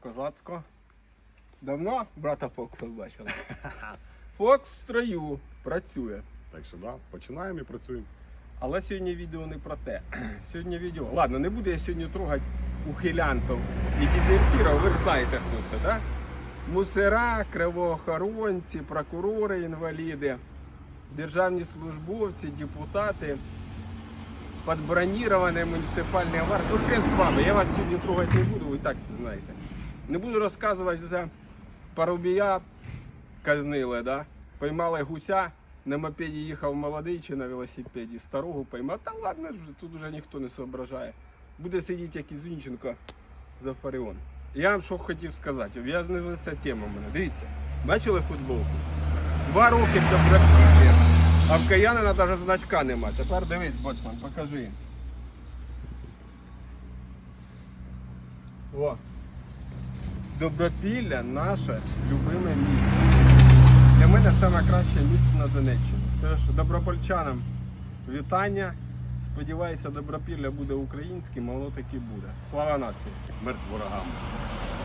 Козацько. Давно брата Фокса бачили? Фокс в строю працює. Так що да, починаємо і працюємо. Але сьогодні відео не про те. Сьогодні відео. Ладно, не буду я сьогодні трогати ухилянтів і дезертирів. Ви ж знаєте, хто це, так? Мусора, кривоохоронці, прокурори, інваліди, державні службовці, депутати, подброніровані муніципальні варти. Ну, хрен з вами, я вас сьогодні трогати не буду, ви так все знаєте. Не буду розказувати за парубія казнили, да? Поймали гуся, на мопеді їхав молодий чи на велосипеді, старого поймав. Та ладно, тут вже ніхто не соображає. Буде сидіти як Ізунченко за Фаріон. Я вам що хотів сказати, я за ця тема в мене. Дивіться, бачили футболку? Два роки до практики, а в Каянина навіть значка нема. Тепер дивись, Боцман, покажи. О. Добропілля наше любиме місто. Для мене найкраще краще місто на Донеччині. Тож добропольчанам вітання. Сподіваюся, Добропілля буде українським, а воно таки буде. Слава нації! Смерть ворогам.